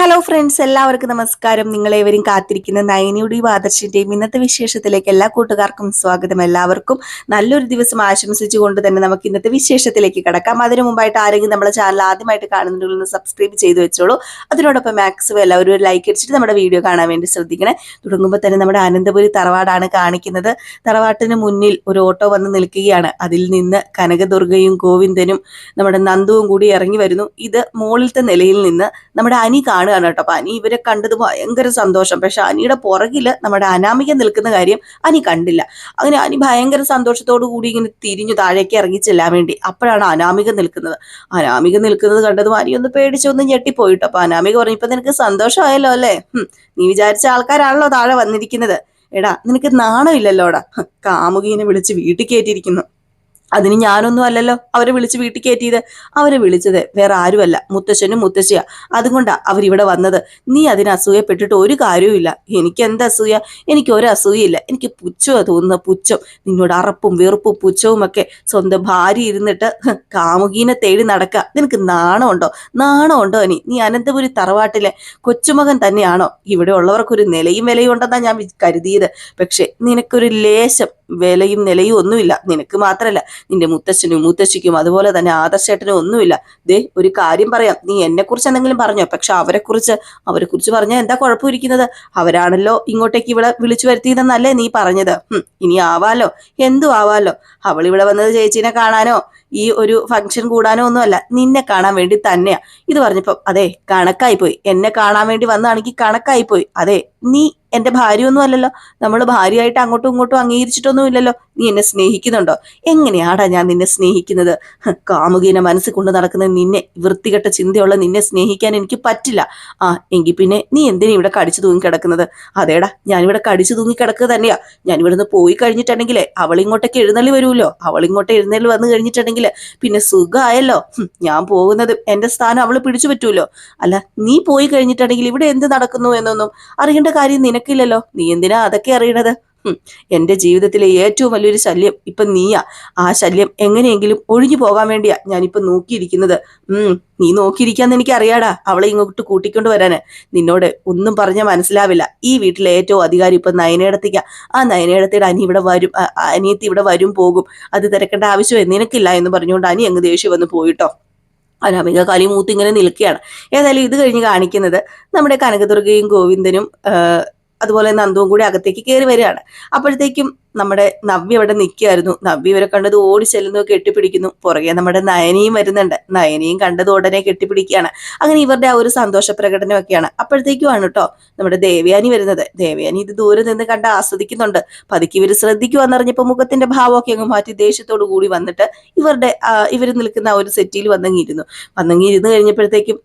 Hello friends എല്ലാവർക്കും നമസ്കാരം. നിങ്ങളേവരും കാത്തിരിക്കുന്ന നയനിയുടെയും ആദർശിന്റെയും ഇന്നത്തെ വിശേഷത്തിലേക്ക് എല്ലാ കൂട്ടുകാർക്കും സ്വാഗതം. എല്ലാവർക്കും നല്ലൊരു ദിവസം ആശംസിച്ചുകൊണ്ട് തന്നെ നമുക്ക് ഇന്നത്തെ വിശേഷത്തിലേക്ക് കടക്കാം. അതിനു മുമ്പായിട്ട് ആരെങ്കിലും നമ്മുടെ ചാനൽ ആദ്യമായിട്ട് കാണുന്നുണ്ടെങ്കിൽ ഒന്ന് സബ്സ്ക്രൈബ് ചെയ്ത് വെച്ചോളൂ. അതിനോടൊപ്പം മാക്സിമം എല്ലാവരും ഒരു ലൈക്ക് അടിച്ചിട്ട് നമ്മുടെ വീഡിയോ കാണാൻ വേണ്ടി ശ്രദ്ധിക്കണേ. തുടങ്ങുമ്പോൾ തന്നെ നമ്മുടെ അനന്തപുരി തറവാടാണ് കാണിക്കുന്നത്. തറവാട്ടിന് മുന്നിൽ ഒരു ഓട്ടോ വന്ന് നിൽക്കുകയാണ്. അതിൽ നിന്ന് കനകദുർഗയും ഗോവിന്ദനും നമ്മുടെ നന്ദുവും കൂടി ഇറങ്ങി വരുന്നു. ഇത് മുകളിലത്തെ നിലയിൽ നിന്ന് നമ്മുടെ അനി കാണുകയാണ് കേട്ടോ. അപ്പൊ അനി ഇവരെ കണ്ടത് ഭയങ്കര സന്തോഷം. പക്ഷെ അനിയുടെ പുറകിൽ നമ്മുടെ അനാമിക നിൽക്കുന്ന കാര്യം അനി കണ്ടില്ല. അങ്ങനെ അനി ഭയങ്കര സന്തോഷത്തോടു കൂടി ഇങ്ങനെ തിരിഞ്ഞു താഴേക്ക് ഇറങ്ങി ചെല്ലാൻ വേണ്ടി അപ്പോഴാണ് അനാമിക നിൽക്കുന്നത്. അനാമിക നിൽക്കുന്നത് കണ്ടതും അനി ഒന്ന് പേടിച്ചൊന്ന് ഞെട്ടിപ്പോയിട്ടോ. അപ്പൊ അനാമിക പറഞ്ഞു ഇപ്പൊ നിനക്ക് സന്തോഷമായല്ലോ അല്ലേ? നീ വിചാരിച്ച ആൾക്കാരാണല്ലോ താഴെ വന്നിരിക്കുന്നത്. എടാ നിനക്ക് നാണമില്ലല്ലോടാ? കാമുകീനെ വിളിച്ച് വീട്ടിൽ കയറ്റിയിരിക്കുന്നു. അതിന് ഞാനൊന്നും അല്ലല്ലോ അവരെ വിളിച്ച് വീട്ടിൽ കയറ്റിയത് അവരെ വിളിച്ചത് വേറെ ആരുമല്ല. മുത്തശ്ശനും മുത്തശ്ശിയാ. അതുകൊണ്ടാ അവരിവിടെ വന്നത്. നീ അതിന് അസൂയപ്പെട്ടിട്ട് ഒരു കാര്യവുമില്ല. എനിക്ക് എന്ത് അസൂയ? എനിക്ക് ഒരു അസൂയയില്ല എനിക്ക് പുച്ഛമാണ് തോന്നുന്ന പുച്ഛം. നിന്നോട് അറപ്പും വെറുപ്പും പുച്ഛവും ഒക്കെ സ്വന്തം ഭാര്യ ഇരുന്നിട്ട് കാമുകീനെ തേടി നടക്കുക നിനക്ക് നാണമുണ്ടോ? നാണമുണ്ടോ നീ നീ അനന്തപുരി തറവാട്ടിലെ കൊച്ചുമകൻ തന്നെയാണോ? ഇവിടെ ഉള്ളവർക്കൊരു നിലയും വിലയും ഉണ്ടെന്നാ ഞാൻ കരുതിയത്. പക്ഷെ നിനക്കൊരു ലേശം വിലയും നിലയും ഒന്നുമില്ല. നിനക്ക് മാത്രല്ല. നിന്റെ മുത്തശ്ശനും മുത്തശ്ശിക്കും അതുപോലെ തന്നെ ആദർശേട്ടനും ഒന്നുമില്ല. ദേ ഒരു കാര്യം പറയാം. നീ എന്നെ കുറിച്ച് എന്തെങ്കിലും പറഞ്ഞോ? പക്ഷെ അവരെ കുറിച്ച് അവരെ കുറിച്ച് പറഞ്ഞാൽ എന്താ കുഴപ്പമിരിക്കുന്നത്? അവരാണല്ലോ ഇങ്ങോട്ടേക്ക് ഇവിടെ വിളിച്ചു വരുത്തിയതെന്നല്ലേ നീ പറഞ്ഞത്. ഇനി ആവാലോ? എന്തു ആവാലോ? അവൾ ഇവിടെ വന്നത് ചേച്ചീനെ കാണാനോ? ഈ ഒരു ഫംഗ്ഷൻ കൂടാനോ ഒന്നുമല്ല. നിന്നെ കാണാൻ വേണ്ടി തന്നെയാ. ഇത് പറഞ്ഞപ്പോ അതെ കണക്കായി പോയി എന്നെ കാണാൻ വേണ്ടി വന്നാണെങ്കിൽ കണക്കായി പോയി അതെ നീ എന്റെ ഭാര്യയൊന്നും അല്ലല്ലോ നമ്മൾ ഭാര്യയായിട്ട് അങ്ങോട്ടും ഇങ്ങോട്ടും അംഗീകരിച്ചിട്ടൊന്നും ഇല്ലല്ലോ നീ എന്നെ സ്നേഹിക്കുന്നുണ്ടോ? എങ്ങനെയാടാ ഞാൻ നിന്നെ സ്നേഹിക്കുന്നത്? കാമുകീനെ മനസ്സിൽ കൊണ്ട് നടക്കുന്ന നിന്നെ വൃത്തികെട്ട ചിന്തയുള്ള നിന്നെ സ്നേഹിക്കാൻ എനിക്ക് പറ്റില്ല. ആ എങ്കിൽ പിന്നെ നീ എന്തിനാ ഇവിടെ കടിച്ചു തൂങ്ങി കിടക്കുന്നത്? അതേടാ ഞാനിവിടെ കടിച്ചു തൂങ്ങി കിടക്കുക തന്നെയാ. ഞാൻ ഇവിടുന്ന് പോയി കഴിഞ്ഞിട്ടുണ്ടെങ്കിലേ അവളിങ്ങോട്ടേക്ക് എഴുന്നള്ളി വരുമല്ലോ. അവൾ ഇങ്ങോട്ട് എഴുന്നള്ളി വന്നു കഴിഞ്ഞിട്ടുണ്ടെങ്കിൽ പിന്നെ സുഖമായല്ലോ ഞാൻ പോകുന്നത് എന്റെ സ്ഥാനം അവൾ പിടിച്ചു പറ്റൂലോ? അല്ല നീ പോയി കഴിഞ്ഞിട്ടുണ്ടെങ്കിൽ ഇവിടെ എന്ത് നടക്കുന്നു എന്നൊന്നും അറിയേണ്ട കാര്യം നിനക്കില്ലല്ലോ. നീ എന്തിനാ അതൊക്കെ അറിയണത്? എന്റെ ജീവിതത്തിലെ ഏറ്റവും വലിയൊരു ശല്യം ഇപ്പൊ നീയാ. ആ ശല്യം എങ്ങനെയെങ്കിലും ഒഴിഞ്ഞു പോകാൻ വേണ്ടിയാ ഞാനിപ്പോ നോക്കിയിരിക്കുന്നത്. ഉം. നീ നോക്കിയിരിക്കാന്ന് എനിക്ക് അറിയാടാ അവളെ ഇങ്ങോട്ട് കൂട്ടിക്കൊണ്ട് വരാന്. നിന്നോട് ഒന്നും പറഞ്ഞാൽ മനസ്സിലാവില്ല. ഈ വീട്ടിലെ ഏറ്റവും അധികാരി ഇപ്പൊ നയനയിടത്തേക്കാ ആ നയനയിടത്തേടെ അനി ഇവിടെ വരും. അനിയത്തി ഇവിടെ വരും പോകും. അത് തിരക്കേണ്ട ആവശ്യമേ നിനക്കില്ല എന്ന് പറഞ്ഞുകൊണ്ട് അനി അങ്ങ് ദേഷ്യം വന്ന് പോയിട്ടോ. അനാമിക കാലി മൂത്ത് ഇങ്ങനെ നിൽക്കുകയാണ്. ഏതായാലും ഇത് കഴിഞ്ഞ് കാണിക്കുന്നത് നമ്മുടെ കനകദുർഗയും ഗോവിന്ദനും അതുപോലെ നന്ദുവും കൂടി അകത്തേക്ക് കയറി വരികയാണ്. അപ്പോഴത്തേക്കും നമ്മുടെ നവ്യ അവിടെ നിൽക്കുകയായിരുന്നു. നവ്യ ഇവരെ കണ്ടത് ഓടി ചെല്ലുന്നു കെട്ടിപ്പിടിക്കുന്നു. പുറകെ നമ്മുടെ നയനിയും വരുന്നുണ്ട്. നയനിയും കണ്ടത് ഉടനെ കെട്ടിപ്പിടിക്കുകയാണ്. അങ്ങനെ ഇവരുടെ ആ ഒരു സന്തോഷ പ്രകടനമൊക്കെയാണ് അപ്പോഴത്തേക്കുമാണ് കേട്ടോ നമ്മുടെ ദേവയാനി വരുന്നത്. ദേവയാനി ഇത് ദൂരെ നിന്ന് കണ്ട് ആസ്വദിക്കുന്നുണ്ട്. പതുക്കെ ഇവർ ശ്രദ്ധിക്കുവാന്നറിഞ്ഞപ്പോൾ മുഖത്തിന്റെ ഭാവമൊക്കെ അങ്ങ് മാറ്റി ദേഷ്യത്തോടു കൂടി വന്നിട്ട് ഇവരുടെ ഇവർ നിൽക്കുന്ന ആ ഒരു സെറ്റിയിൽ വന്നങ്ങിയിരുന്നു. വന്നങ്ങിരുന്ന് കഴിഞ്ഞപ്പോഴത്തേക്കും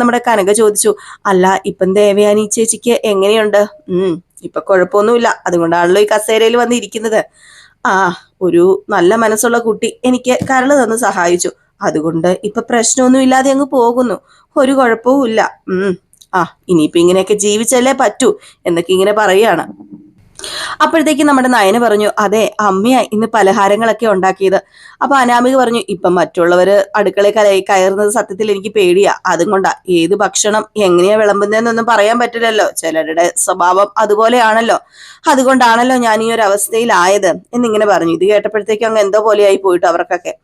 നമ്മുടെ കനക ചോദിച്ചു അല്ല ഇപ്പം ദേവയാനി ചേച്ചിക്ക് എങ്ങനെയുണ്ട്? ഉം ഇപ്പൊ കുഴപ്പമൊന്നുമില്ല. അതുകൊണ്ടാണല്ലോ ഈ കസേരയിൽ വന്ന് ഇരിക്കുന്നത് ആ ഒരു നല്ല മനസ്സുള്ള കുട്ടി എനിക്ക് കരൾ തന്ന് സഹായിച്ചു. അതുകൊണ്ട് ഇപ്പൊ പ്രശ്നമൊന്നും ഇല്ലാതെ അങ്ങ് പോകുന്നു. ഒരു കുഴപ്പവും ഇല്ല ഉം ആ ഇനിയിപ്പൊ ഇങ്ങനെയൊക്കെ ജീവിച്ചല്ലേ പറ്റൂ എന്നൊക്കെ ഇങ്ങനെ പറയാണ് അപ്പോഴത്തേക്ക് നമ്മുടെ നയന് പറഞ്ഞു അതെ അമ്മയാ ഇന്ന് പലഹാരങ്ങളൊക്കെ ഉണ്ടാക്കിയത്. അപ്പൊ അനാമിക പറഞ്ഞു ഇപ്പൊ മറ്റുള്ളവര് അടുക്കളയിൽ കയ- കയറുന്നത് സത്യത്തിൽ എനിക്ക് പേടിയാ. അതും കൊണ്ടാ. ഏത് ഭക്ഷണം എങ്ങനെയാ വിളമ്പുന്നതെന്നൊന്നും പറയാൻ പറ്റില്ലല്ലോ. ചിലരുടെ സ്വഭാവം അതുപോലെയാണല്ലോ. അതുകൊണ്ടാണല്ലോ ഞാൻ ഈ ഒരു അവസ്ഥയിലായത്. എന്നിങ്ങനെ പറഞ്ഞു. ഇത് കേട്ടപ്പോഴത്തേക്കും അങ്ങ് എന്തോ പോലെയായി പോയിട്ട് അവർക്കൊക്കെ.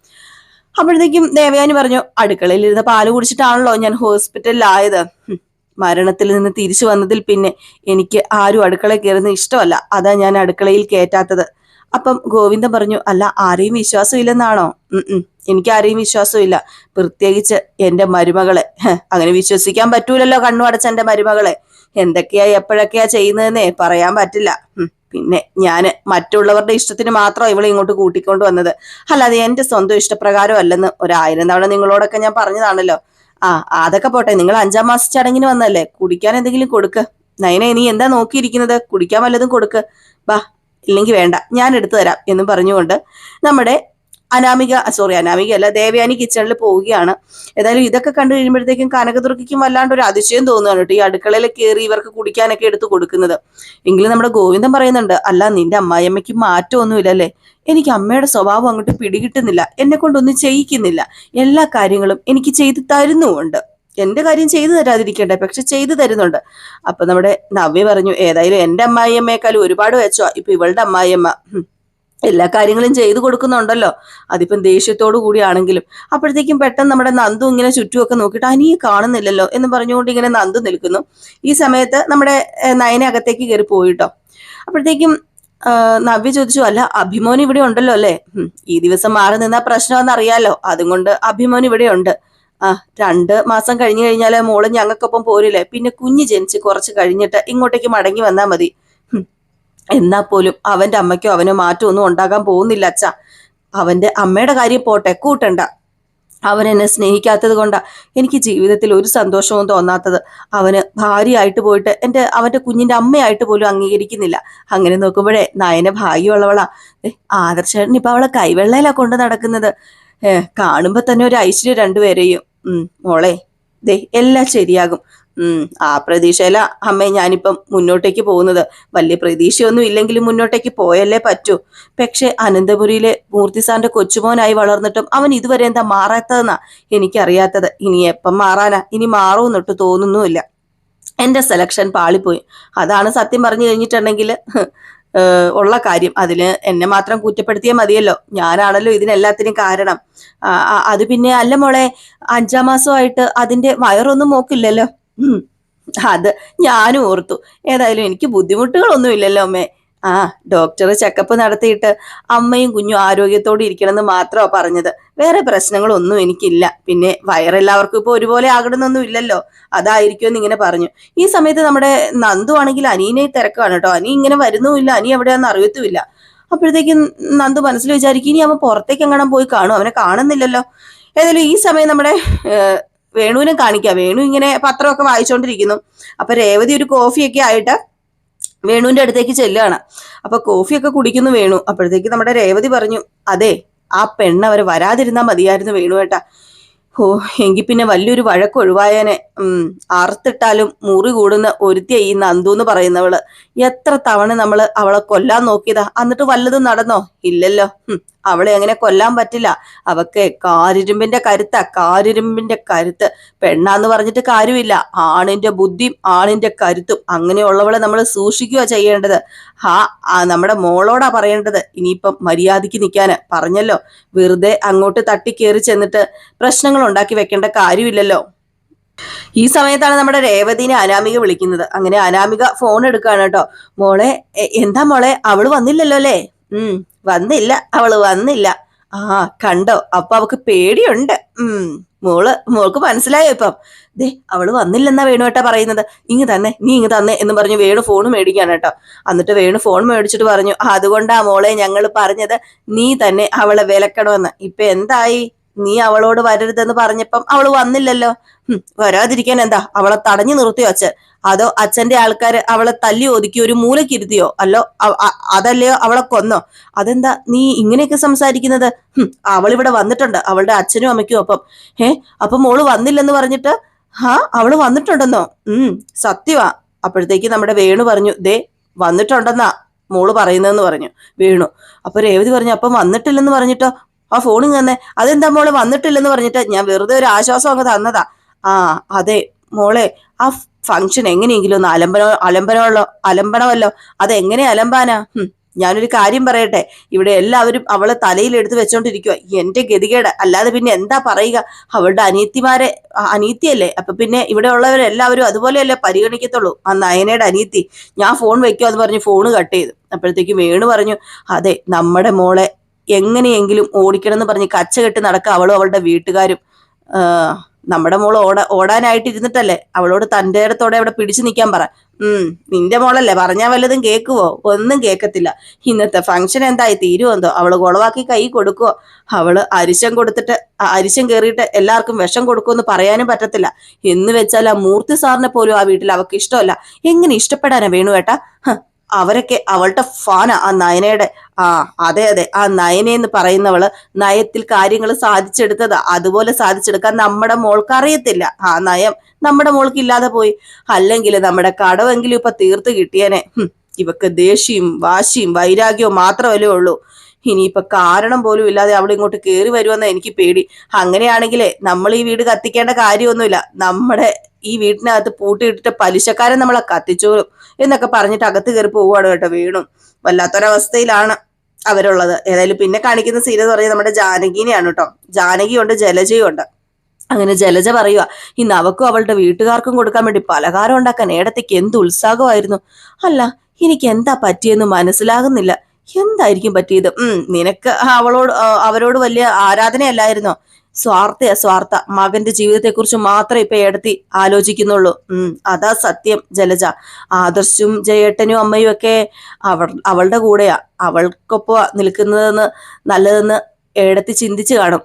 അപ്പോഴത്തേക്കും ദേവയാനി പറഞ്ഞു അടുക്കളയിൽ ഇരുന്ന് പാൽ കുടിച്ചിട്ടാണല്ലോ ഞാൻ ഹോസ്പിറ്റലിലായത്. മരണത്തിൽ നിന്ന് തിരിച്ചു വന്നതിൽ പിന്നെ എനിക്ക് ആരും അടുക്കള കയറുന്ന ഇഷ്ടമല്ല. അതാ ഞാൻ അടുക്കളയിൽ കയറ്റാത്തത്. അപ്പം ഗോവിന്ദൻ പറഞ്ഞു അല്ല ആരെയും വിശ്വാസം ഇല്ലെന്നാണോ ഉം ഉം. എനിക്ക് ആരെയും വിശ്വാസമില്ല. പ്രത്യേകിച്ച് എന്റെ മരുമകളെ. അങ്ങനെ വിശ്വസിക്കാൻ പറ്റൂലല്ലോ കണ്ണു അടച്ച എന്റെ മരുമകളെ. എന്തൊക്കെയാ എപ്പോഴൊക്കെയാ ചെയ്യുന്നതെന്നേ പറയാൻ പറ്റില്ല. പിന്നെ ഞാൻ മറ്റുള്ളവരുടെ ഇഷ്ടത്തിന് മാത്രം ഇവളെ ഇങ്ങോട്ട് കൂട്ടിക്കൊണ്ട് വന്നത്. അല്ലാതെ എന്റെ സ്വന്തം ഇഷ്ടപ്രകാരം അല്ലെന്ന് ഒരായിരം തവണ നിങ്ങളോടൊക്കെ ഞാൻ പറഞ്ഞതാണല്ലോ. ആ അതൊക്കെ പോട്ടെ. നിങ്ങൾ അഞ്ചാം മാസ ചടങ്ങിന് വന്നല്ലേ കുടിക്കാൻ എന്തെങ്കിലും കൊടുക്ക്. നയന നീ എന്താ നോക്കിയിരിക്കുന്നത്? കുടിക്കാൻ വല്ലതും കൊടുക്ക്. ബാ ഇല്ലെങ്കിൽ വേണ്ട. ഞാൻ എടുത്തു തരാം എന്നും പറഞ്ഞുകൊണ്ട് നമ്മുടെ അനാമിക സോറി അനാമിക അല്ല ദേവയാനി കിച്ചണിൽ പോവുകയാണ്. ഏതായാലും ഇതൊക്കെ കണ്ടു കഴിയുമ്പോഴത്തേക്കും കനകദുർഗയ്ക്കും വല്ലാണ്ട് ഒരു അതിശയം തോന്നുകയാണ് കേട്ടോ. ഈ അടുക്കളയിൽ കയറി ഇവർക്ക് കുടിക്കാനൊക്കെ എടുത്തു കൊടുക്കുന്നത്. എങ്കിലും നമ്മുടെ ഗോവിന്ദൻ പറയുന്നുണ്ട് അല്ല നിന്റെ അമ്മായിയമ്മയ്ക്ക് മാറ്റമൊന്നുമില്ലല്ലേ? എനിക്ക് അമ്മയുടെ സ്വഭാവം അങ്ങോട്ട് പിടികിട്ടുന്നില്ല. എന്നെ കൊണ്ടൊന്നും ചെയ്യിക്കുന്നില്ല. എല്ലാ കാര്യങ്ങളും എനിക്ക് ചെയ്തു തരുന്നുമുണ്ട്. എന്റെ കാര്യം ചെയ്തു തരാതിരിക്കണ്ടേ? പക്ഷെ ചെയ്തു തരുന്നുണ്ട്. അപ്പൊ നമ്മുടെ നവ്യ പറഞ്ഞു ഏതായാലും എന്റെ അമ്മായിയമ്മയെക്കാളും ഒരുപാട് വെച്ചോ. ഇപ്പൊ ഇവളുടെ അമ്മായിയമ്മ. എല്ലാ കാര്യങ്ങളും ചെയ്തു കൊടുക്കുന്നുണ്ടല്ലോ. അതിപ്പം ദേഷ്യത്തോടു കൂടിയാണെങ്കിലും. അപ്പോഴത്തേക്കും പെട്ടെന്ന് നമ്മുടെ നന്ദു ഇങ്ങനെ ചുറ്റുമൊക്കെ നോക്കിയിട്ട് അനിയെ കാണുന്നില്ലല്ലോ എന്ന് പറഞ്ഞുകൊണ്ട് ഇങ്ങനെ നന്ദു നിൽക്കുന്നു. ഈ സമയത്ത് നമ്മുടെ നയനെ അകത്തേക്ക് കയറി പോയിട്ടോ. അപ്പോഴത്തേക്കും നവ്യ ചോദിച്ചു അല്ല അഭിമോൻ ഇവിടെ ഉണ്ടല്ലോ അല്ലേ? ഈ ദിവസം മാറി നിന്നാ പ്രശ്നമെന്ന് അറിയാലോ. അതുകൊണ്ട് അഭിമോൻ ഇവിടെ ഉണ്ട്. ആ രണ്ട് മാസം കഴിഞ്ഞു കഴിഞ്ഞാൽ മോൾ ഞങ്ങൾക്കൊപ്പം പോരില്ലേ? പിന്നെ കുഞ്ഞ് ജനിച്ച് കുറച്ച് കഴിഞ്ഞിട്ട് ഇങ്ങോട്ടേക്ക് മടങ്ങി വന്നാൽ മതി. എന്നാ പോലും അവന്റെ അമ്മയ്ക്കോ അവനോ മാറ്റമൊന്നും ഉണ്ടാകാൻ പോകുന്നില്ല അച്ഛ. അവന്റെ അമ്മയുടെ കാര്യം പോട്ടെ കൂട്ടണ്ട. അവൻ എന്നെ സ്നേഹിക്കാത്തത് കൊണ്ടാ എനിക്ക് ജീവിതത്തിൽ ഒരു സന്തോഷവും തോന്നാത്തത്. അവന് ഭാര്യയായിട്ട് പോയിട്ട് എന്റെ അവന്റെ കുഞ്ഞിന്റെ അമ്മയായിട്ട് പോലും അംഗീകരിക്കുന്നില്ല. അങ്ങനെ നോക്കുമ്പോഴേ നയന ഭാഗ്യമുള്ളവളാ. ആദർശേട്ടൻ ഇപ്പൊ അവളെ കൈവെള്ളയിലാ കൊണ്ട് നടക്കുന്നത്. കാണുമ്പോൾ കാണുമ്പോ തന്നെ ഒരു ഐശ്വര്യം രണ്ടുപേരെയും. മോളെ ദേ എല്ലാം ശരിയാകും. ആ പ്രതീക്ഷയില അമ്മേ ഞാനിപ്പം മുന്നോട്ടേക്ക് പോകുന്നത്. വലിയ പ്രതീക്ഷയൊന്നും ഇല്ലെങ്കിലും മുന്നോട്ടേക്ക് പോയല്ലേ പറ്റൂ. പക്ഷെ അനന്തപുരിയിലെ മൂർത്തിസാറിന്റെ കൊച്ചുമോനായി വളർന്നിട്ടും അവൻ ഇതുവരെ എന്താ മാറാത്തതെന്നാ എനിക്കറിയാത്തത്. ഇനി എപ്പം മാറാനാ? ഇനി മാറുമെന്നൊട്ട് തോന്നുന്നുമില്ല. എന്റെ സെലക്ഷൻ പാളിപ്പോയി. അതാണ് സത്യം പറഞ്ഞു കഴിഞ്ഞിട്ടുണ്ടെങ്കിൽ ഉള്ള കാര്യം. അതിന് എന്നെ മാത്രം കുറ്റപ്പെടുത്തിയാൽ മതിയല്ലോ. ഞാനാണല്ലോ ഇതിനെല്ലാത്തിനും കാരണം. അത് പിന്നെ അല്ല മോളെ അഞ്ചാം മാസമായിട്ട് അതിന്റെ വയറൊന്നും നോക്കില്ലല്ലോ. അത് ഞാനും ഓർത്തു. ഏതായാലും എനിക്ക് ബുദ്ധിമുട്ടുകളൊന്നും ഇല്ലല്ലോ അമ്മേ. ആ ഡോക്ടർ ചെക്കപ്പ് നടത്തിയിട്ട് അമ്മയും കുഞ്ഞും ആരോഗ്യത്തോടെ ഇരിക്കണമെന്ന് മാത്രമാ പറഞ്ഞത്. വേറെ പ്രശ്നങ്ങളൊന്നും എനിക്കില്ല. പിന്നെ വയറെല്ലാവർക്കും ഇപ്പോൾ ഒരുപോലെ ആകണമെന്നൊന്നും ഇല്ലല്ലോ. അതായിരിക്കുമെന്ന് ഇങ്ങനെ പറഞ്ഞു. ഈ സമയത്ത് നമ്മുടെ നന്ദു ആണെങ്കിൽ അനീനെ തിരക്കാണ് കേട്ടോ. അനി ഇങ്ങനെ വരുന്നുമില്ല. അനി എവിടെയാന്ന് അറിയത്തുമില്ല. അപ്പോഴത്തേക്കും നന്ദു മനസ്സിൽ വിചാരിക്കും ഇനി അവൻ പുറത്തേക്ക് എങ്ങനെ പോയി കാണും. അവനെ കാണുന്നില്ലല്ലോ. ഏതായാലും ഈ സമയം നമ്മുടെ വേണുവിനെ കാണിക്കാം. വേണു ഇങ്ങനെ പത്രമൊക്കെ വായിച്ചുകൊണ്ടിരിക്കുന്നു അപ്പൊ രേവതി ഒരു കോഫിയൊക്കെ ആയിട്ട് വേണുവിന്റെ അടുത്തേക്ക് ചെല്ലുകയാണ്. അപ്പൊ കോഫിയൊക്കെ കുടിക്കുന്നു വേണു. അപ്പോഴത്തേക്ക് നമ്മുടെ രേവതി പറഞ്ഞു അതെ ആ പെണ്ണ് അവർ വരാതിരുന്നാ മതിയായിരുന്നു വേണു ഏട്ടാ. ഓ എങ്കിൽ പിന്നെ വലിയൊരു വഴക്ക് ഒഴിവായനെ. ഉം അറുത്തിട്ടാലും മുറി കൂടുന്ന ഒരുത്തിയ ഈ നന്ദു എന്ന് പറയുന്നവൾ. എത്ര തവണ നമ്മൾ അവളെ കൊല്ലാൻ നോക്കിയതാ? എന്നിട്ട് വല്ലതും നടന്നോ? ഇല്ലല്ലോ. അവളെ അങ്ങനെ കൊല്ലാൻ പറ്റില്ല. അവക്ക് കാരിരുമ്പിന്റെ കരുത്ത. കാരിരുമ്പിന്റെ കരുത്ത്. പെണ്ണാന്ന് പറഞ്ഞിട്ട് കാര്യമില്ല. ആണിന്റെ ബുദ്ധിയും ആണിന്റെ കരുത്തും. അങ്ങനെയുള്ളവളെ നമ്മൾ സൂക്ഷിക്കുക ചെയ്യേണ്ടത്. ആ നമ്മുടെ മോളോടാ പറയേണ്ടത്. ഇനിയിപ്പം മര്യാദയ്ക്ക് നിൽക്കാന് പറഞ്ഞല്ലോ. വെറുതെ അങ്ങോട്ട് തട്ടിക്കേറി ചെന്നിട്ട് പ്രശ്നങ്ങൾ ഉണ്ടാക്കി വെക്കേണ്ട കാര്യമില്ലല്ലോ. ഈ സമയത്താണ് നമ്മുടെ രേവതിനെ അനാമിക വിളിക്കുന്നത്. അങ്ങനെ അനാമിക ഫോൺ എടുക്കുകയാണ് കേട്ടോ. മോളെ എന്താ മോളെ? അവൾ വന്നില്ലല്ലോ അല്ലേ? ഉം. വന്നില്ല അവൾ വന്നില്ല. ആ കണ്ടോ? അപ്പൊ അവക്ക് പേടിയുണ്ട്. ഉം മോൾ മോൾക്ക് മനസ്സിലായോ ഇപ്പം? ദേ അവൾ വന്നില്ലെന്നാ വേണുവേട്ടാ പറയുന്നത്. ഇങ്ങ് തന്നെ നീ ഇങ്ങ് തന്നെ എന്ന് പറഞ്ഞു വേണു ഫോൺ മേടിക്കാണ് കേട്ടോ. എന്നിട്ട് വേണു ഫോൺ മേടിച്ചിട്ട് പറഞ്ഞു "ആ, അതുകൊണ്ടാ മോളെ ഞങ്ങൾ പറഞ്ഞത് നീ തന്നെ അവളെ വിലക്കണമെന്ന്. ഇപ്പൊ എന്തായി? നീ അവളോട് വരരുതെന്ന് പറഞ്ഞപ്പം അവൾ വന്നില്ലല്ലോ. വരാതിരിക്കാൻ എന്താ? അവളെ തടഞ്ഞു നിർത്തിയോ അച്ഛൻ? അതോ അച്ഛന്റെ ആൾക്കാര് അവളെ തല്ലി ഒതുക്കി ഒരു മൂലക്കിരുത്തിയോ അല്ലോ അതല്ലയോ അവളെ കൊന്നോ? അതെന്താ നീ ഇങ്ങനെയൊക്കെ സംസാരിക്കുന്നത്? അവൾ ഇവിടെ വന്നിട്ടുണ്ട് അവളുടെ അച്ഛനും അമ്മയ്ക്കും ഒപ്പം. ഏ അപ്പൊ മോൾ വന്നില്ലെന്ന് പറഞ്ഞിട്ട്? ഹാ അവൾ വന്നിട്ടുണ്ടെന്നോ? ഉം സത്യമാ അപ്പോഴത്തേക്ക് നമ്മുടെ വേണു പറഞ്ഞു ദേ വന്നിട്ടുണ്ടെന്നാ മോൾ പറയുന്നതെന്ന് പറഞ്ഞു. വേണു അപ്പൊ രേവതി പറഞ്ഞു അപ്പം വന്നിട്ടില്ലെന്ന് പറഞ്ഞിട്ടോ? ആ ഫോണിൽ തന്നെ. അതെന്താ മോളെ വന്നിട്ടില്ലെന്ന് പറഞ്ഞിട്ട് ഞാൻ വെറുതെ ഒരു ആശ്വാസം അങ്ങ് തന്നതാ. ആ അതെ മോളെ ആ ഫംഗ്ഷൻ എങ്ങനെയെങ്കിലും ഒന്ന് അലമ്പനോ അലമ്പനമല്ലോ അലമ്പണമല്ലോ അതെങ്ങനെ അലമ്പാനാ? ഞാനൊരു കാര്യം പറയട്ടെ. ഇവിടെ എല്ലാവരും അവളെ തലയിൽ എടുത്ത് വെച്ചോണ്ടിരിക്കുക എന്റെ ഗതികേട്. അല്ലാതെ പിന്നെ എന്താ പറയുക? അവളുടെ അനീത്തിമാരെ അനീത്തിയല്ലേ അപ്പൊ പിന്നെ ഇവിടെ ഉള്ളവരെല്ലാവരും അതുപോലെയല്ലേ പരിഗണിക്കത്തുള്ളൂ. ആ നയനയുടെ അനീത്തി ഞാൻ ഫോൺ വെക്കുക എന്ന് പറഞ്ഞ് ഫോണ് കട്ട് ചെയ്തു. അപ്പോഴത്തേക്ക് വേണു പറഞ്ഞു അതെ നമ്മുടെ മോളെ എങ്ങനെയെങ്കിലും ഓടിക്കണം എന്ന് പറഞ്ഞ് കച്ച കെട്ടി നടക്കുക അവളും അവളുടെ വീട്ടുകാരും. നമ്മുടെ മോൾ ഓട ഓടാനായിട്ട് ഇരുന്നിട്ടല്ലേ? അവളോട് തന്റെ ഇടത്തോടെ അവിടെ പിടിച്ചു നിൽക്കാൻ പറ. ഉം നിന്റെ മോളല്ലേ? പറഞ്ഞാൽ വല്ലതും കേൾക്കുവോ? ഒന്നും കേൾക്കത്തില്ല. ഇന്നത്തെ ഫംഗ്ഷൻ എന്തായി? തീരുവെന്തോ അവൾ കുളവാക്കി കൈ കൊടുക്കുവോ? അവൾ അരിശം കൊടുത്തിട്ട് അരിശം കയറിയിട്ട് എല്ലാവർക്കും വിഷം കൊടുക്കുമെന്ന് പറയാനും പറ്റത്തില്ല. എന്ന് വെച്ചാൽ ആ മൂർത്തി സാറിനെ പോലും ആ വീട്ടിൽ അവൾക്ക് ഇഷ്ടമല്ല. എങ്ങനെ ഇഷ്ടപ്പെടാനാ വേണു ഏട്ടാ? അവരൊക്കെ അവളുടെ ഫാന ആ നയനയുടെ ആ അതെ അതെ ആ നയന എന്ന് പറയുന്നവൾ നയത്തിൽ കാര്യങ്ങൾ സാധിച്ചെടുത്തത്. അതുപോലെ സാധിച്ചെടുക്കാൻ നമ്മുടെ മോൾക്ക് അറിയത്തില്ല. ആ നയം നമ്മുടെ മോൾക്ക് ഇല്ലാതെ പോയി. അല്ലെങ്കിൽ നമ്മുടെ കടവെങ്കിലും ഇപ്പൊ തീർത്ത് കിട്ടിയനെ. ഇവക്ക് ദേഷ്യം വാശിയും വൈരാഗ്യവും മാത്രമല്ലേ ഉള്ളൂ. ഇനിയിപ്പൊ കാരണം പോലും ഇല്ലാതെ അവൾ ഇങ്ങോട്ട് കയറി വരുമെന്ന് എനിക്ക് പേടി. അങ്ങനെയാണെങ്കിലേ നമ്മൾ ഈ വീട് കത്തിക്കേണ്ട കാര്യമൊന്നുമില്ല. നമ്മുടെ ഈ വീടിനകത്ത് പൂട്ടിയിട്ടിട്ട് പലിശക്കാരൻ നമ്മളെ കത്തിച്ചോളും. എന്നൊക്കെ പറഞ്ഞിട്ട് അകത്ത് കയറി പോവുകയാണ് കേട്ടോ വീണു. വല്ലാത്തൊരവസ്ഥയിലാണ് അവരുള്ളത്. ഏതായാലും പിന്നെ കാണിക്കുന്ന സീൻ എന്ന് പറഞ്ഞാൽ നമ്മുടെ ജാനകിനെയാണ് കേട്ടോ. ജാനകിയുണ്ട് ജലജയുണ്ട്. അങ്ങനെ ജലജ പറയുക ഇന്ന് അവക്കും അവളുടെ വീട്ടുകാർക്കും കൊടുക്കാൻ വേണ്ടി പലഹാരം ഉണ്ടാക്കാൻ ഏടത്തേക്ക് എന്ത് ഉത്സാഹമായിരുന്നു. അല്ല എനിക്ക് എന്താ പറ്റിയെന്ന് മനസ്സിലാകുന്നില്ല. എന്തായിരിക്കും പറ്റിയത്? ഉം നിനക്ക് അവളോട് അവരോട് വലിയ ആരാധനയല്ലായിരുന്നോ? സ്വാർത്ഥ മകന്റെ ജീവിതത്തെക്കുറിച്ച് മാത്രമേ ഇപ്പൊ എടുത്തി ആലോചിക്കുന്നുള്ളൂ. ഉം അതാ സത്യം ജലജ. ആദർശും ജയേട്ടനും അമ്മയും ഒക്കെ അവൾ അവളുടെ കൂടെയാ. അവൾക്കൊപ്പം നിൽക്കുന്നതെന്ന് നല്ലതെന്ന് എടുത്തി ചിന്തിച്ചു കാണും.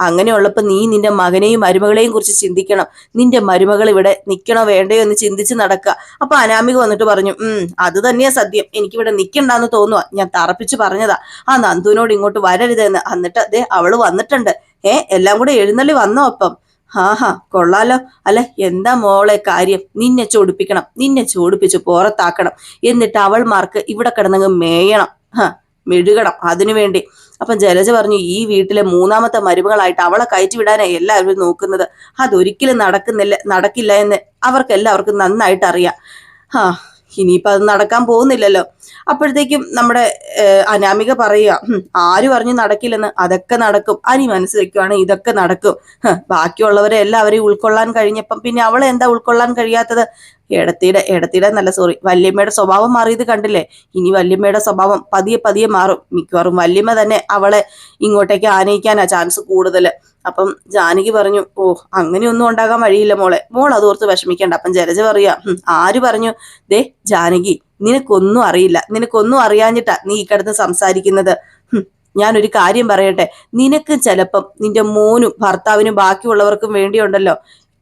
അങ്ങനെയുള്ളപ്പോ നീ നിന്റെ മകനെയും മരുമകളെയും കുറിച്ച് ചിന്തിക്കണം. നിന്റെ മരുമകൾ ഇവിടെ നിക്കണോ വേണ്ടയോ എന്ന് ചിന്തിച്ച് നടക്കുക അപ്പൊ അനാമിക വന്നിട്ട് പറഞ്ഞു ഉം അത് തന്നെയാ സത്യം. എനിക്കിവിടെ നിക്കണ്ടെന്ന് തോന്നുക ഞാൻ തറപ്പിച്ച് പറഞ്ഞതാ. ആ നന്ദുവിനോട് ഇങ്ങോട്ട് വരരുതെന്ന്. എന്നിട്ട് അതെ അവൾ വന്നിട്ടുണ്ട്. ഏ എല്ലാം കൂടെ എഴുന്നള്ളി വന്നോ അപ്പം? ആഹാ കൊള്ളാലോ. അല്ല എന്താ മോളെ കാര്യം? നിന്നെ ചൊടിപ്പിക്കണം നിന്നെ ചൊടിപ്പിച്ച് പുറത്താക്കണം. എന്നിട്ട് അവൾമാർക്ക് ഇവിടെ കിടന്നങ്ങ് മേയണം. ഹാ മെഴുകണം അതിനു വേണ്ടി. അപ്പം ജലജ പറഞ്ഞു ഈ വീട്ടിലെ മൂന്നാമത്തെ മരുമകളായിട്ട് അവളെ കയറ്റി വിടാനായി എല്ലാവരും നോക്കുന്നത്. അതൊരിക്കലും നടക്കുന്നില്ല നടക്കില്ല എന്ന് അവർക്ക് എല്ലാവർക്കും നന്നായിട്ട് അറിയാം. ആ ഇനിയിപ്പോൾ അത് നടക്കാൻ പോകുന്നില്ലല്ലോ. അപ്പോഴത്തേക്കും നമ്മുടെ അനാമിക പറയുക ആരും പറഞ്ഞു നടക്കില്ലെന്ന് അതൊക്കെ നടക്കും. അനി മനസ്സ് വെക്കുവാണ് ഇതൊക്കെ നടക്കും. ബാക്കിയുള്ളവരെ എല്ലാവരെയും ഉൾക്കൊള്ളാൻ കഴിഞ്ഞപ്പം പിന്നെ അവളെ എന്താ ഉൾക്കൊള്ളാൻ കഴിയാത്തത്? എടത്തിയുടെ എടത്തിയുടെ നല്ല സോറി വല്യമ്മയുടെ സ്വഭാവം മാറിയത് കണ്ടില്ലേ? ഇനി വല്യമ്മയുടെ സ്വഭാവം പതിയെ പതിയെ മാറും. മിക്കവാറും വല്യമ്മ തന്നെ അവളെ ഇങ്ങോട്ടേക്ക് ആനയിക്കാനാ ചാൻസ് കൂടുതൽ അപ്പം ജാനകി പറഞ്ഞു ഓ അങ്ങനെയൊന്നും ഉണ്ടാകാൻ വഴിയില്ല മോളെ. മോൾ അതോർത്ത് വിഷമിക്കണ്ട. അപ്പം ജലജ പറയാ ആര് പറഞ്ഞു? ദേ ജാനകി നിനക്കൊന്നും അറിയില്ല. നിനക്കൊന്നും അറിയാഞ്ഞിട്ടാ നീ ഈ കിടന്ന് സംസാരിക്കുന്നത്. ഞാനൊരു കാര്യം പറയട്ടെ. നിനക്ക് ചിലപ്പം നിന്റെ മോനും ഭർത്താവിനും ബാക്കിയുള്ളവർക്കും വേണ്ടിയുണ്ടല്ലോ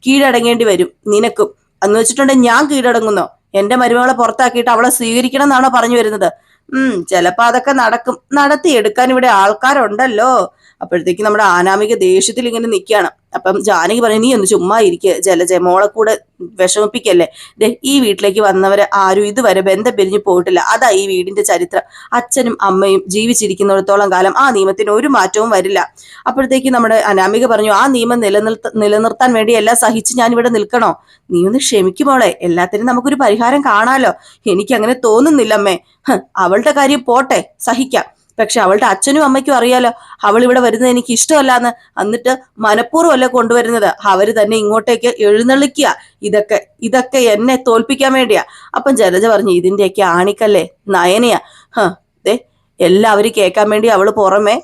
കീഴടങ്ങേണ്ടി വരും. നിനക്കും. എന്ന് വെച്ചിട്ടുണ്ടെങ്കിൽ ഞാൻ കീഴടങ്ങുന്നോ? എന്റെ മരുമകളെ പുറത്താക്കിയിട്ട് അവളെ സ്വീകരിക്കണം എന്നാണോ പറഞ്ഞു വരുന്നത്? ഉം ചിലപ്പോ അതൊക്കെ നടക്കും. നടത്തിയെടുക്കാൻ ഇവിടെ ആൾക്കാരുണ്ടല്ലോ. അപ്പോഴത്തേക്ക് നമ്മുടെ ആനാമിക ദേഷ്യത്തിൽ ഇങ്ങനെ നിൽക്കുകയാണ് അപ്പം ജാനകി പറഞ്ഞു നീ ഒന്ന് ചുമ്മാ ഇരിക്കുക ജലജ മോളെ കൂടെ വിഷമിപ്പിക്കല്ലേ. ദേ ഈ വീട്ടിലേക്ക് വന്നവരെ ആരും ഇതുവരെ ബന്ധം പിരിഞ്ഞു പോയിട്ടില്ല. അതാ ഈ വീടിന്റെ ചരിത്രം. അച്ഛനും അമ്മയും ജീവിച്ചിരിക്കുന്നിടത്തോളം കാലം ആ നിയമത്തിന് ഒരു മാറ്റവും വരില്ല. അപ്പോഴത്തേക്ക് നമ്മുടെ അനാമിക പറഞ്ഞു ആ നിയമം നിലനിർത്ത നിലനിർത്താൻ വേണ്ടി എല്ലാം സഹിച്ച് ഞാൻ ഇവിടെ നിൽക്കണോ? നീ ഒന്ന് ക്ഷമിക്കുമോളെ എല്ലാത്തിനും നമുക്കൊരു പരിഹാരം കാണാലോ. എനിക്ക് അങ്ങനെ തോന്നുന്നില്ല അമ്മേ ഹ്, അവളുടെ കാര്യം പോട്ടെ സഹിക്കാം. പക്ഷെ അവളുടെ അച്ഛനും അമ്മയ്ക്കും അറിയാലോ അവൾ ഇവിടെ വരുന്നത് എനിക്ക് ഇഷ്ടമല്ല എന്ന് എന്നിട്ട് മനഃപൂർവമല്ല കൊണ്ടുവരുന്നത്? അവർ തന്നെ ഇങ്ങോട്ടേക്ക് എഴുന്നള്ളിക്കുക. ഇതൊക്കെ ഇതൊക്കെ എന്നെ തോൽപ്പിക്കാൻ വേണ്ടിയാ. അപ്പം ജലജ പറഞ്ഞു ഇതിന്റെയൊക്കെ ആണിക്കല്ലേ നയനയാ. ഹ എല്ലാവരും കേൾക്കാൻ വേണ്ടി അവൾ പുറമെ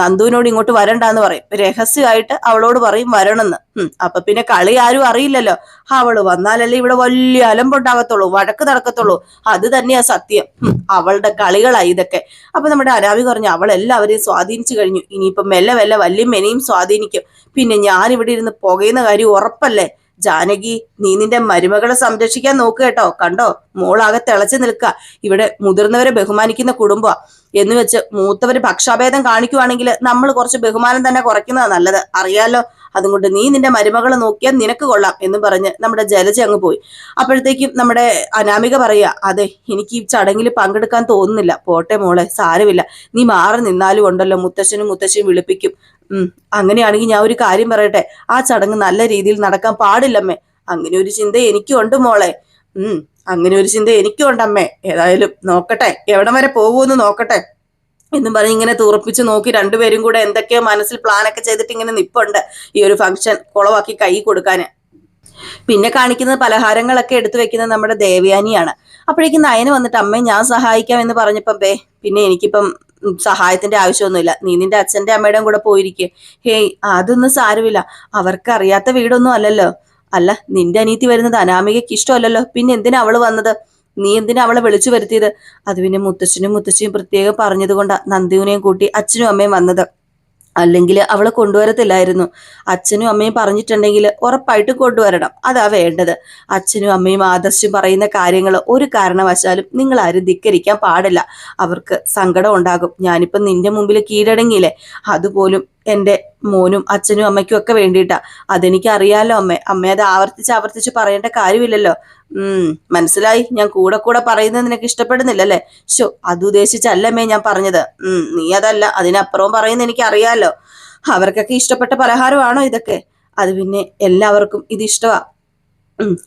നന്ദുവിനോട് ഇങ്ങോട്ട് വരണ്ടെന്ന് പറയും. രഹസ്യമായിട്ട് അവളോട് പറയും വരണമെന്ന് അപ്പൊ പിന്നെ കളി ആരും അറിയില്ലല്ലോ. അവൾ വന്നാലല്ലേ ഇവിടെ വലിയ അലമ്പുണ്ടാകത്തുള്ളൂ വഴക്ക് നടക്കത്തുള്ളൂ. അത് തന്നെയാ സത്യം. അവളുടെ കളികളായി ഇതൊക്കെ. അപ്പൊ നമ്മുടെ അരാവി പറഞ്ഞു അവൾ എല്ലാവരെയും സ്വാധീനിച്ചു കഴിഞ്ഞു. ഇനിയിപ്പം മെല്ലെ മെല്ലെ വല്യമ്മനെയും സ്വാധീനിക്കും. പിന്നെ ഞാൻ ഇവിടെ ഇരുന്ന് പുകയുന്ന കാര്യം ഉറപ്പല്ലേ? ജാനകി നീ നിന്റെ മരുമകളെ സംരക്ഷിക്കാൻ നോക്കുക കേട്ടോ. കണ്ടോ? മോളാകെ തിളച്ചു നിൽക്കുക. ഇവിടെ മുതിർന്നവരെ ബഹുമാനിക്കുന്ന കുടുംബ. എന്ന് വെച്ച് മൂത്തവര് പക്ഷാഭേദം കാണിക്കുവാണെങ്കിൽ നമ്മൾ കുറച്ച് ബഹുമാനം തന്നെ കുറയ്ക്കുന്നതാ നല്ലത്. അറിയാലോ? അതുകൊണ്ട് നീ നിന്റെ മരുമകളെ നോക്കിയാൽ നിനക്ക് കൊള്ളാം എന്ന് പറഞ്ഞ് നമ്മുടെ ജലജ അങ്ങ് പോയി. അപ്പോഴത്തേക്കും നമ്മുടെ അനാമിക പറയുക അതെ എനിക്ക് ഈ ചടങ്ങിൽ പങ്കെടുക്കാൻ തോന്നുന്നില്ല. പോട്ടെ മോളെ സാരമില്ല. നീ മാറി നിന്നാലും ഉണ്ടല്ലോ മുത്തശ്ശനും മുത്തശ്ശിയും വിളിപ്പിക്കും. ഉം അങ്ങനെയാണെങ്കിൽ ഞാൻ ഒരു കാര്യം പറയട്ടെ? ആ ചടങ്ങ് നല്ല രീതിയിൽ നടക്കാൻ പാടില്ലമ്മേ. അങ്ങനെ ഒരു ചിന്ത എനിക്കും ഉണ്ട് മോളെ. ഉം അങ്ങനെ ഒരു ചിന്ത എനിക്കും ഉണ്ടമ്മേ ഏതായാലും നോക്കട്ടെ. എവിടം വരെ പോകുമെന്ന് നോക്കട്ടെ. എന്നും പറഞ്ഞ് ഇങ്ങനെ തുറപ്പിച്ച് നോക്കി രണ്ടുപേരും കൂടെ എന്തൊക്കെയോ മനസ്സിൽ പ്ലാനൊക്കെ ചെയ്തിട്ട് ഇങ്ങനെ നിപ്പുണ്ട് ഈ ഒരു ഫംഗ്ഷൻ കുളവാക്കി കൈ കൊടുക്കാന്. പിന്നെ കാണിക്കുന്നത് പലഹാരങ്ങളൊക്കെ എടുത്തു വെക്കുന്നത് നമ്മുടെ ദേവയാനിയാണ്. അപ്പോഴേക്കും നയന് വന്നിട്ട് അമ്മയെ ഞാൻ സഹായിക്കാം എന്ന് പറഞ്ഞപ്പം പേ പിന്നെ എനിക്കിപ്പം സഹായത്തിന്റെ ആവശ്യമൊന്നുമില്ല. നീ നിന്റെ അച്ഛന്റെ അമ്മയുടെയും കൂടെ പോയിരിക്കേ. ഹേയ് അതൊന്നും സാരമില്ല. അവർക്ക് അറിയാത്ത വീടൊന്നും അല്ലല്ലോ. അല്ല നിന്റെ അനീതി വരുന്നത് അനാമികയ്ക്ക് ഇഷ്ടമല്ലല്ലോ. പിന്നെ എന്തിനാ അവൾ വന്നത്? നീ എന്തിനാ അവളെ വിളിച്ചു വരുത്തിയത്? അത് പിന്നെ മുത്തച്ഛനും മുത്തശ്ശിയും പ്രത്യേകം പറഞ്ഞത് കൊണ്ടാ നന്ദിവിനെയും കൂട്ടി അച്ഛനും അമ്മയും വന്നത്. അല്ലെങ്കിൽ അവളെ കൊണ്ടുവരത്തില്ലായിരുന്നു. അച്ഛനും അമ്മയും പറഞ്ഞിട്ടുണ്ടെങ്കിൽ ഉറപ്പായിട്ട് കൊണ്ടുവരണം. അതാ വേണ്ടത്. അച്ഛനും അമ്മയും ആദർശം പറയുന്ന കാര്യങ്ങൾ ഒരു കാരണവശാലും നിങ്ങൾ ആരും ധിക്കരിക്കാൻ പാടില്ല. അവർക്ക് സങ്കടം ഉണ്ടാകും. ഞാനിപ്പം നിന്റെ മുമ്പിൽ കീഴടങ്ങിയില്ലേ? അതുപോലും എന്റെ മോനും അച്ഛനും അമ്മയ്ക്കും ഒക്കെ വേണ്ടിയിട്ടാ. അതെനിക്ക് അറിയാലോ അമ്മേ. അമ്മ അത് ആവർത്തിച്ച് ആവർത്തിച്ച് പറയേണ്ട കാര്യമില്ലല്ലോ. ഉം മനസ്സിലായി? ഞാൻ കൂടെ കൂടെ പറയുന്നത് നിനക്ക് ഇഷ്ടപ്പെടുന്നില്ല ഇഷ്ടപ്പെടുന്നില്ലല്ലേ? ശോ അത് ഉദ്ദേശിച്ചല്ലമ്മേ ഞാൻ പറഞ്ഞത്. ഉം നീ അതല്ല. അതിനപ്പുറവും പറയുന്നത് എനിക്ക് അറിയാലോ അവർക്കൊക്കെ ഇഷ്ടപ്പെട്ട പലഹാരമാണോ ഇതൊക്കെ? അത് പിന്നെ എല്ലാവർക്കും ഇത് ഇഷ്ടമാ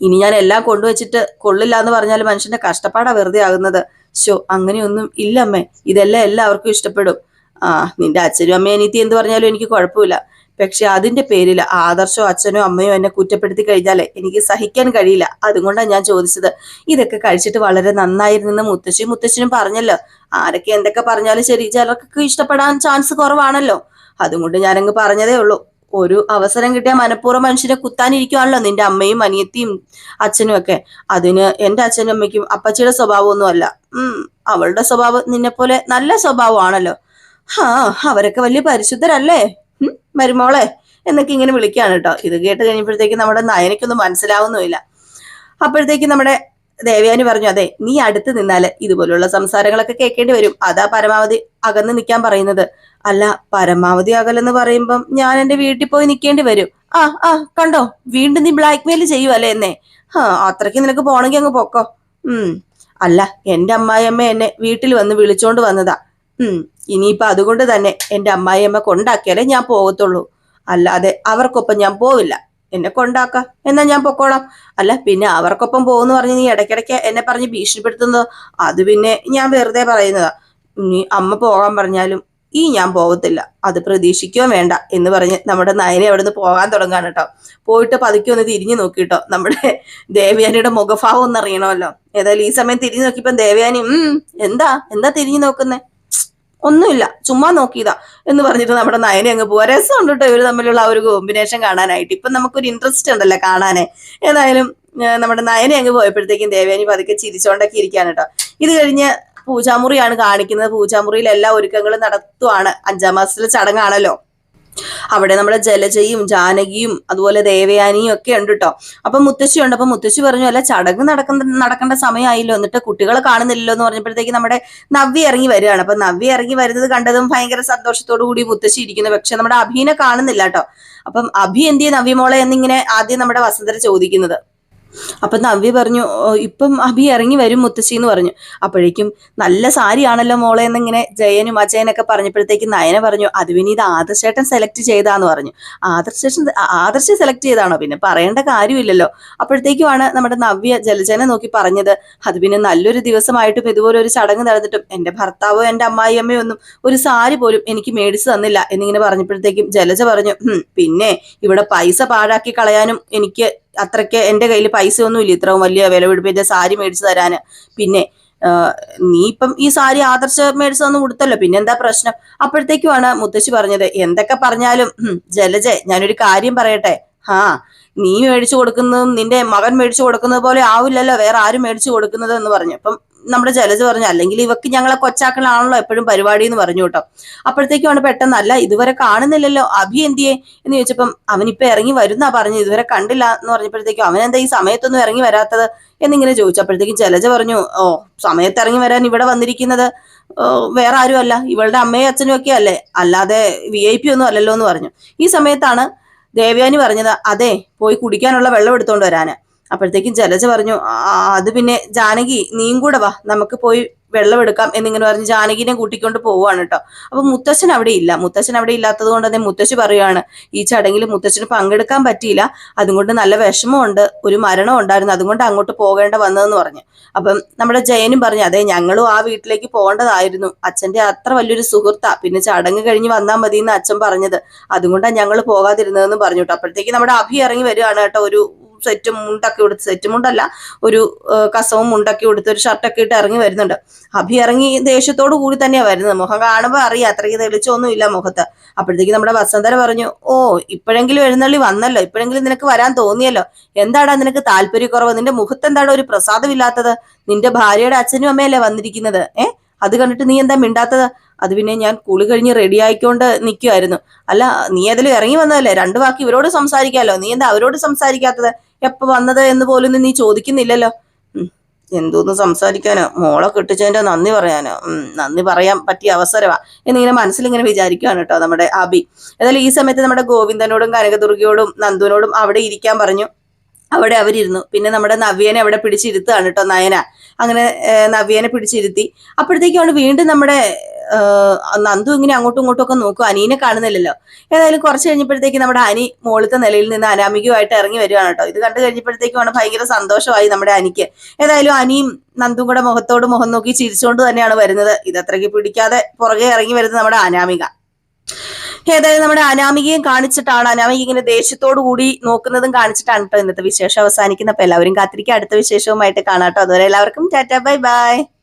ഇനി ഞാൻ എല്ലാം കൊണ്ടുവച്ചിട്ട് കൊള്ളില്ല എന്ന് പറഞ്ഞാൽ മനുഷ്യന്റെ കഷ്ടപ്പാടാ വെറുതെ ആകുന്നത്. ശോ അങ്ങനെയൊന്നും ഇല്ല അമ്മേ. ഇതെല്ലാം എല്ലാവർക്കും ഇഷ്ടപ്പെടും. ആ നിന്റെ അച്ഛനും അമ്മയും അനീത്തി എന്ത് പറഞ്ഞാലും എനിക്ക് കുഴപ്പമില്ല. പക്ഷെ അതിന്റെ പേരിൽ ആദർശോ അച്ഛനോ അമ്മയോ എന്നെ കുറ്റപ്പെടുത്തി കഴിഞ്ഞാലേ എനിക്ക് സഹിക്കാൻ കഴിയില്ല. അതുകൊണ്ടാണ് ഞാൻ ചോദിച്ചത്. ഇതൊക്കെ കഴിച്ചിട്ട് വളരെ നന്നായിരുന്നെന്ന് മുത്തശ്ശി മുത്തശ്ശനും പറഞ്ഞല്ലോ. ആരൊക്കെ എന്തൊക്കെ പറഞ്ഞാലും ശരി ചിലർക്കൊക്കെ ഇഷ്ടപ്പെടാൻ ചാൻസ് കുറവാണല്ലോ. അതുകൊണ്ട് ഞാനങ്ങ് പറഞ്ഞതേ ഉള്ളൂ. ഒരു അവസരം കിട്ടിയ മനഃപൂർവം മനുഷ്യനെ കുത്താനിരിക്കുവാണല്ലോ നിന്റെ അമ്മയും അനിയത്തിയും അച്ഛനും ഒക്കെ. അതിന് എന്റെ അച്ഛനും അമ്മയ്ക്കും അപ്പച്ചിയുടെ സ്വഭാവമൊന്നും അല്ല ഉം അവളുടെ സ്വഭാവം നിന്നെ പോലെ നല്ല സ്വഭാവമാണല്ലോ. ഹാ അവരൊക്കെ വലിയ പരിശുദ്ധരല്ലേ? മരുമോളെ എന്നൊക്കെ ഇങ്ങനെ വിളിക്കുകയാണ് കേട്ടോ. ഇത് കേട്ട് കഴിഞ്ഞപ്പോഴത്തേക്ക് നമ്മുടെ നയനയ്ക്കൊന്നും മനസ്സിലാവുന്നുമില്ല. അപ്പോഴത്തേക്ക് നമ്മുടെ ദേവയാനി പറഞ്ഞു അതെ നീ അടുത്ത് നിന്നാൽ ഇതുപോലുള്ള സംസാരങ്ങളൊക്കെ കേൾക്കേണ്ടി വരും. അതാ പരമാവധി അകന്ന് നിൽക്കാൻ പറയുന്നത്. അല്ല പരമാവധി അകലെന്ന് പറയുമ്പം ഞാൻ എന്റെ വീട്ടിൽ പോയി നിൽക്കേണ്ടി വരും. ആ ആ കണ്ടോ? വീണ്ടും നീ ബ്ലാക്ക് മെയിൽ ചെയ്യുവല്ലേ എന്നെ? ആ അത്രയ്ക്ക് നിനക്ക് പോണെങ്കിൽ അങ്ങ് പൊക്കോ. ഉം അല്ല എന്റെ അമ്മായിയമ്മ എന്നെ വീട്ടിൽ വന്ന് വിളിച്ചോണ്ട് വന്നതാ. ഉം ഇനിയിപ്പൊ അതുകൊണ്ട് തന്നെ എന്റെ അമ്മായിയമ്മ കൊണ്ടാക്കിയാലേ ഞാൻ പോകത്തുള്ളൂ. അല്ലാതെ അവർക്കൊപ്പം ഞാൻ പോവില്ല. എന്നെ കൊണ്ടാക്ക. എന്നാ ഞാൻ പൊക്കോളാം. അല്ല പിന്നെ അവർക്കൊപ്പം പോകുന്നു പറഞ്ഞ് നീ ഇടയ്ക്കിടയ്ക്ക് എന്നെ പറഞ്ഞ് ഭീഷണിപ്പെടുത്തുന്നത്? അത് പിന്നെ ഞാൻ വെറുതെ പറയുന്നതാ. നീ അമ്മ പോകാൻ പറഞ്ഞാലും ഈ ഞാൻ പോകത്തില്ല. അത് പ്രതീക്ഷിക്കുകയോ വേണ്ട എന്ന് പറഞ്ഞ് നമ്മുടെ നയനെ അവിടെ നിന്ന് പോകാൻ തുടങ്ങാണ് കേട്ടോ. പോയിട്ട് പതുക്കെ ഒന്ന് തിരിഞ്ഞു നോക്കിട്ടോ. നമ്മുടെ ദേവയാനിയുടെ മുഖഭാവം ഒന്നറിയണമല്ലോ ഏതായാലും ഈ സമയം തിരിഞ്ഞു നോക്കിയപ്പം ദേവയാനി ഉം എന്താ? എന്താ തിരിഞ്ഞു നോക്കുന്നേ? ഒന്നുമില്ല ചുമ്മാ നോക്കിയതാ എന്ന് പറഞ്ഞിട്ട് നമ്മുടെ നയനെ അങ്ങ് പോവാ. ഉണ്ട് കേട്ടോ ഇവർ തമ്മിലുള്ള ആ ഒരു കോമ്പിനേഷൻ കാണാനായിട്ട്. ഇപ്പം നമുക്കൊരു ഇൻട്രസ്റ്റ് ഉണ്ടല്ലോ കാണാനേ. ഏതായാലും നമ്മുടെ നയനെ അങ്ങ് പോയപ്പോഴത്തേക്കും ദേവേനി പതുക്കെ ചിരിച്ചോണ്ടൊക്കെ ഇരിക്കാണ് കേട്ടോ. ഇത് കഴിഞ്ഞ് പൂജാമുറിയാണ് കാണിക്കുന്നത്. പൂജാമുറിയിൽ എല്ലാ ഒരുക്കങ്ങളും നടത്തുവാണ് അഞ്ചാം മാസത്തിലെ ചടങ്ങാണല്ലോ. അവിടെ നമ്മുടെ ജലജയും ജാനകിയും അതുപോലെ ദേവയാനിയും ഒക്കെ ഉണ്ട് കേട്ടോ അപ്പൊ മുത്തശ്ശി ഉണ്ട്. അപ്പൊ മുത്തശ്ശി പറഞ്ഞു അല്ല ചടങ്ങ് നടക്കുന്ന നടക്കേണ്ട സമയമായില്ലോ. എന്നിട്ട് കുട്ടികളെ കാണുന്നില്ലല്ലോ എന്ന് പറഞ്ഞപ്പോഴത്തേക്ക് നമ്മുടെ നവ്യ ഇറങ്ങി വരികയാണ്. അപ്പൊ നവ്യ ഇറങ്ങി വരുന്നത് കണ്ടതും ഭയങ്കര സന്തോഷത്തോടു കൂടി മുത്തശ്ശി ഇരിക്കുന്നു. പക്ഷെ നമ്മുടെ അഭിനെ കാണുന്നില്ല കേട്ടോ അപ്പം അഭി എന്ത് ചെയ്യും? നവ്യമോളെ എന്നിങ്ങനെ ആദ്യം നമ്മുടെ വസന്തര ചോദിക്കുന്നത്. അപ്പൊ നവ്യ പറഞ്ഞു ഇപ്പം അഭി ഇറങ്ങി വരും മുത്തശ്ശി എന്ന് പറഞ്ഞു. അപ്പോഴേക്കും നല്ല സാരിയാണല്ലോ മോളെ എന്നിങ്ങനെ ജയനും അജയനൊക്കെ പറഞ്ഞപ്പോഴത്തേക്ക് നയന പറഞ്ഞു അത് പിന്നെ ഇത് ആദർശേട്ടൻ സെലക്ട് ചെയ്താന്ന് പറഞ്ഞു. ആദർശേഷൻ ആദർശ സെലക്ട് ചെയ്താണോ? പിന്നെ പറയേണ്ട കാര്യമില്ലല്ലോ. അപ്പോഴത്തേക്കുമാണ് നമ്മുടെ നവ്യ ജലജനെ നോക്കി പറഞ്ഞത് അത് പിന്നെ നല്ലൊരു ദിവസമായിട്ടും ഇതുപോലെ ഒരു ചടങ്ങ് നടന്നിട്ടും എന്റെ ഭർത്താവോ എന്റെ അമ്മായിയമ്മയോ ഒന്നും ഒരു സാരി പോലും എനിക്ക് മേടിച്ചു തന്നില്ല എന്നിങ്ങനെ പറഞ്ഞപ്പോഴത്തേക്കും ജലജ പറഞ്ഞു പിന്നെ ഇവിടെ പൈസ പാഴാക്കി കളയാനും എനിക്ക് അത്രയ്ക്ക് എന്റെ കയ്യിൽ പൈസ ഒന്നുമില്ല ഇത്രയും വലിയ വില പിടിപ്പിച്ച സാരി മേടിച്ചു തരാന്. പിന്നെ നീ ഇപ്പം ഈ സാരി ആദർശ മേടിച്ചു തന്നു കൊടുത്തല്ലോ. പിന്നെ എന്താ പ്രശ്നം? അപ്പോഴത്തേക്കുമാണ് മുത്തശ്ശി പറഞ്ഞത് എന്തൊക്കെ പറഞ്ഞാലും ജലജ ഞാനൊരു കാര്യം പറയട്ടെ. ആ നീ മേടിച്ചു കൊടുക്കുന്നതും നിന്റെ മകൻ മേടിച്ചു കൊടുക്കുന്നത് പോലെ ആവില്ലല്ലോ. വേറെ ആരും മേടിച്ചു കൊടുക്കുന്നത് എന്ന് പറഞ്ഞു. അപ്പം നമ്മുടെ ജലജ പറഞ്ഞു അല്ലെങ്കിൽ ഇവക്ക് ഞങ്ങളെ കൊച്ചാക്കളാണല്ലോ എപ്പോഴും പരിപാടി എന്ന് പറഞ്ഞു കേട്ടോ. അപ്പോഴത്തേക്കുമാണ് പെട്ടെന്ന് അല്ല ഇതുവരെ കാണുന്നില്ലല്ലോ അഭി എന്തിയെ? എന്ന് ചോദിച്ചപ്പം അവനിപ്പോ ഇറങ്ങി വരുന്നാ പറഞ്ഞു ഇതുവരെ കണ്ടില്ല എന്ന് പറഞ്ഞപ്പോഴത്തേക്കും അവൻ എന്താ ഈ സമയത്തൊന്നും ഇറങ്ങി വരാത്തത്? എന്നിങ്ങനെ ചോദിച്ചു. അപ്പോഴത്തേക്കും ജലജ പറഞ്ഞു ഓ സമയത്ത് ഇറങ്ങി വരാൻ ഇവിടെ വന്നിരിക്കുന്നത് വേറെ ആരും അല്ല. ഇവളുടെ അമ്മയും അച്ഛനും ഒക്കെ അല്ലേ? അല്ലാതെ വി ഐ പി ഒന്നും അല്ലല്ലോ എന്ന് പറഞ്ഞു. ഈ സമയത്താണ് ദേവയാനി പറഞ്ഞത് അതെ പോയി കുടിക്കാനുള്ള വെള്ളം എടുത്തോണ്ട് വരാന്. അപ്പോഴത്തേക്കും ജലജ പറഞ്ഞു "ആ, അത് പിന്നെ ജാനകി നീയും കൂടെ വാ നമുക്ക് പോയി വെള്ളം എടുക്കാം എന്നിങ്ങനെ പറഞ്ഞ് ജാനകിനെ കൂട്ടിക്കൊണ്ട് പോവാണ് കേട്ടോ. അപ്പൊ മുത്തച്ഛൻ അവിടെ ഇല്ല. മുത്തച്ഛൻ അവിടെ ഇല്ലാത്തത് കൊണ്ട് തന്നെ മുത്തശ്ശി പറയുകയാണ് ഈ ചടങ്ങിൽ മുത്തശ്ശന് പങ്കെടുക്കാൻ പറ്റിയില്ല. അതുകൊണ്ട് നല്ല വിഷമമുണ്ട് ഒരു മരണം ഉണ്ടായിരുന്നു. അതുകൊണ്ട് അങ്ങോട്ട് പോകേണ്ട വന്നതെന്ന് പറഞ്ഞു. അപ്പം നമ്മുടെ ജയനും പറഞ്ഞു അതെ ഞങ്ങളും ആ വീട്ടിലേക്ക് പോകേണ്ടതായിരുന്നു. അച്ഛന്റെ അത്ര വലിയൊരു സുഹൃത്താ. പിന്നെ ചടങ്ങ് കഴിഞ്ഞ് വന്നാൽ മതി എന്ന് അച്ഛൻ പറഞ്ഞത്. അതുകൊണ്ടാണ് ഞങ്ങൾ പോകാതിരുന്നതെന്ന് പറഞ്ഞു കേട്ടോ. അപ്പോഴത്തേക്ക് നമ്മുടെ അഭി ഇറങ്ങി വരികയാണ് കേട്ടോ ഒരു സെറ്റ് മുണ്ടൊക്കെ കൊടുത്ത് സെറ്റ് മുണ്ടല്ല ഒരു കസവും മുണ്ടൊക്കെ കൊടുത്ത് ഒരു ഷർട്ടൊക്കെ ഇട്ട് ഇറങ്ങി വരുന്നുണ്ട്. അഭി ഇറങ്ങി ദേഷ്യത്തോടു കൂടി തന്നെയാണ് വരുന്നത്. മുഖം കാണുമ്പോൾ അറിയാം അത്രയ്ക്ക് തെളിച്ചൊന്നും ഇല്ല മുഖത്ത്. അപ്പോഴത്തേക്ക് നമ്മുടെ വസന്തര പറഞ്ഞു ഓ ഇപ്പോഴെങ്കിലും എഴുന്നള്ളി വന്നല്ലോ ഇപ്പോഴെങ്കിലും നിനക്ക് വരാൻ തോന്നിയല്ലോ. എന്താടാ നിനക്ക് താല്പര്യക്കുറവ്? നിന്റെ മുഖത്ത് എന്താണ് ഒരു പ്രസാദമില്ലാത്തത്? നിന്റെ ഭാര്യയുടെ അച്ഛനും അമ്മയല്ലേ വന്നിരിക്കുന്നത്? ഏ? അത് കണ്ടിട്ട് നീ എന്താ മിണ്ടാത്തത്? അത് പിന്നെ ഞാൻ കുളി കഴിഞ്ഞ് റെഡി ആയിക്കൊണ്ട് നിൽക്കുമായിരുന്നു അല്ല നീ അതിൽ ഇറങ്ങി വന്നതല്ലേ? രണ്ടു വാക്ക് ഇവരോട് സംസാരിക്കാമല്ലോ നീ എന്താ അവരോട് സംസാരിക്കാത്തത്? എപ്പോ വന്നത് എന്ന് പോലും നീ ചോദിക്കുന്നില്ലല്ലോ. എന്തോന്ന് സംസാരിക്കാനോ? മോളെ കെട്ടിച്ചതിന്റെ നന്ദി പറയാനോ? നന്ദി പറയാൻ പറ്റിയ അവസരമാ എന്നിങ്ങനെ മനസ്സിലിങ്ങനെ വിചാരിക്കുകയാണ് കേട്ടോ നമ്മുടെ അബി. ഏതായാലും ഈ സമയത്ത് നമ്മുടെ ഗോവിന്ദനോടും കനകദുർഗയോടും നന്ദുവിനോടും അവിടെ ഇരിക്കാൻ പറഞ്ഞു. അവിടെ അവരിരുന്നു. പിന്നെ നമ്മുടെ നവ്യനെ അവിടെ പിടിച്ചിരുത്തുകയാണ് കേട്ടോ നയന. അങ്ങനെ നവ്യനെ പിടിച്ചിരുത്തി. അപ്പോഴത്തേക്കാണ് വീണ്ടും നമ്മുടെ നന്ദു ഇങ്ങനെ അങ്ങോട്ടും ഇങ്ങോട്ടും ഒക്കെ നോക്കും. അനീനെ കാണുന്നില്ലല്ലോ. ഏതായാലും കുറച്ച് കഴിഞ്ഞപ്പോഴത്തേക്ക് നമ്മുടെ അനി മുകളിലത്തെ നിലയിൽ നിന്ന് അനാമികമായിട്ട് ഇറങ്ങി വരികയാണ് കേട്ടോ. ഇത് കണ്ടു കഴിഞ്ഞപ്പോഴത്തേക്കുമാണ് ഭയങ്കര സന്തോഷമായി നമ്മുടെ അനിക്ക്. ഏതായാലും അനിയും നന്ദും കൂടെ മുഖത്തോട് മുഖം നോക്കി ചിരിച്ചുകൊണ്ട് തന്നെയാണ് വരുന്നത്. ഇത് അത്രയ്ക്ക് പിടിക്കാതെ പുറകെ ഇറങ്ങി വരുന്നത് നമ്മുടെ അനാമിക. ഏതായാലും നമ്മുടെ അനാമികയും കാണിച്ചിട്ടാണ്. അനാമിക ഇങ്ങനെ ദേഷ്യത്തോടു കൂടി നോക്കുന്നതും കാണിച്ചിട്ടാണ് കേട്ടോ ഇന്നത്തെ വിശേഷം അവസാനിക്കുന്നത്. അപ്പൊ എല്ലാവരും കാത്തിരിക്കുക. അടുത്ത വിശേഷവുമായിട്ട് കാണാം കേട്ടോ. അതുവരെ എല്ലാവർക്കും ടാറ്റ ബൈ ബൈ.